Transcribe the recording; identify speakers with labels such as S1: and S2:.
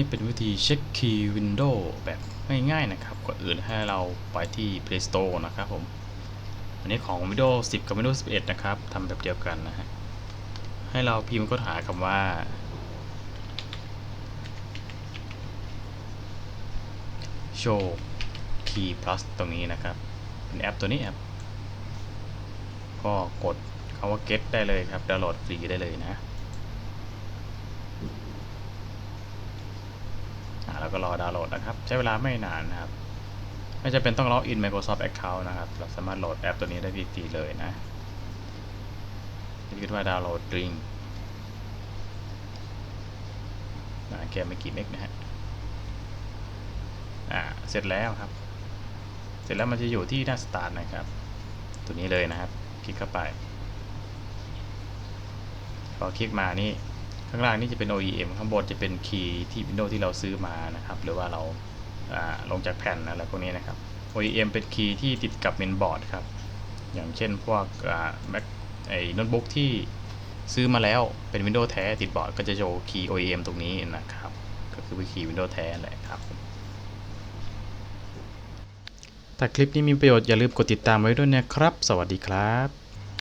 S1: นี่เป็นวิธีเช็คคีย์วินโดว์แบบง่ายๆนะครับก่อนอื่นให้เราไปที่ Play Store นะครับผม อันนี้ของ Windows 10 กับ Windows 11 นะครับทำแบบเดียวกันนะฮะ ให้เราพิมพ์ค้นหาคำว่า show key plus ตรงนี้นะครับ เป็นแอปตัวนี้ครับก็กดคำว่า get ได้เลยครับ ดาวน์โหลดฟรีได้เลยนะ อ่าแล้ว ก็รอดาวน์โหลดนะครับ ใช้เวลาไม่นานนะครับ ไม่จะเป็นต้องล็อกอิน Microsoft Account นะครับ เราสามารถโหลดแอปตัวนี้ได้ฟรีๆเลยนะคิดว่าดาวน์โหลดดริงนะแค่ไม่กี่เมกนะฮะอ่าเสร็จแล้วครับ เสร็จแล้วมันจะอยู่ที่หน้าสตาร์ทนะครับ ตัวนี้เลยนะครับ คลิกเข้าไป พอคลิกมานี่ ข้างล่างนี่จะเป็น OEM ข้างบนจะเป็นคีย์ที่ Windows ที่เราซื้อมานะครับ หรือว่าเราาลงจากแผ่นอะไรพวกนี้นะครับ OEM เป็นคีย์ที่ติดกับเมนบอร์ดครับ อย่างเช่นพวกอ่า Mac ไอ้โน้ตบุ๊กที่ซื้อมาแล้วเป็น Windows แท้ติดบอร์ดก็จะโชว์คีย์ OEM ตรงนี้นะครับ ก็คือคีย์ Windows แท้แหละครับถ้าคลิปนี้มีประโยชน์อย่าลืมกดติดตามไว้ด้วยนะครับ สวัสดีครับ